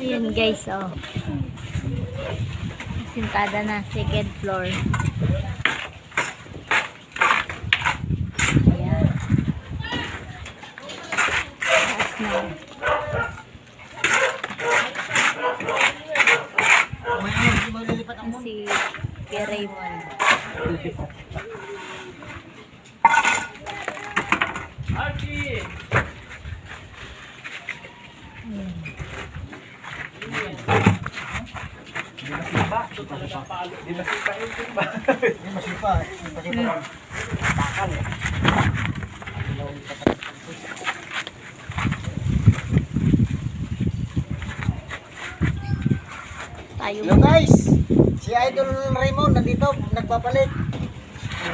Ayan guys, oh. Sintada na, second floor. Ayan. Taas na. Si Kuya Raymond. Tayo Hello guys! Si Idol Raymond nandito, nagbabalik.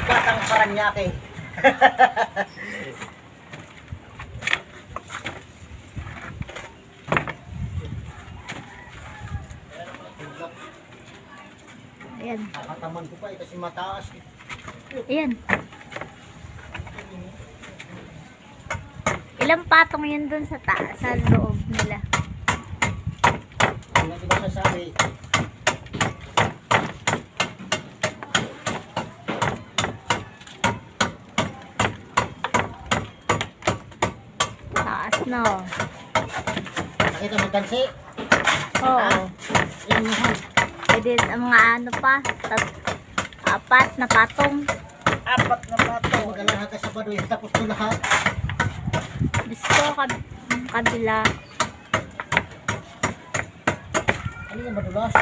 Batang Paranaque. Ayan. Nakataman ko pa eh, kasi mataas. eh. Ayan. Ilang patong yun dun sa ta sa loob nila? Hindi ba sasabi? Taas na oh. Mo tansi? Oo. Yan yan. Pwede ang mga ano pa. Tat apat na patong. Apat na pato. Magalahan ka sa baduy. Tapos ko lahat. Gusto kab kabila. Ano yung madulas?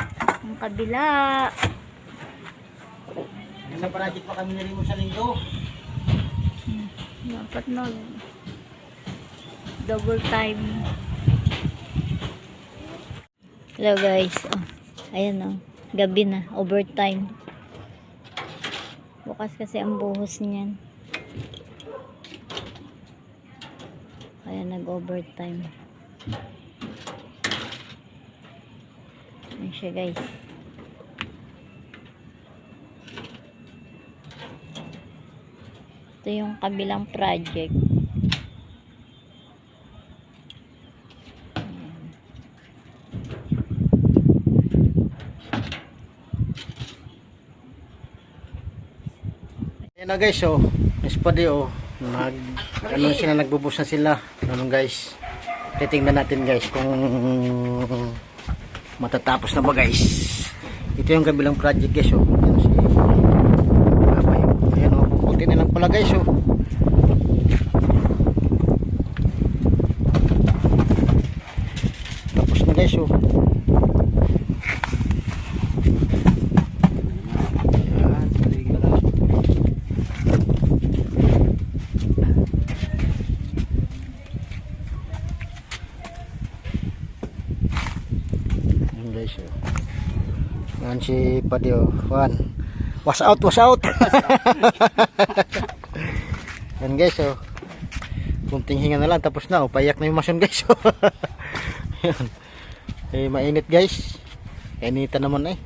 Ang kabila. Sa project pa kami nilimo sa linggo. Dapat na double time. Hello guys. Oh, ayan oh. Gabi na. Overtime. Bukas kasi ang buhos niyan. Kaya nag-overtime. Ayan siya guys. Ito yung kabilang project. Ayan na guys, oh. Miss Padi, oh. Nag, ano sila, nagbubus na sila. Ano guys. Titingnan natin guys kung matatapos na ba guys. Ito yung kabilang project guys, oh. Ayan si Abay. Ayan, oh. Puputi na lang pala guys, oh. Tapos na guys, oh. Ayan, paligid na lang. Oh. Yan si Padio. Juan. Was out, was out. Yan guys, oh. Kunting hinga na lang, tapos na, oh. Payak na yung mason guys, oh. Yan. Eh, mainit guys. Kainita naman eh.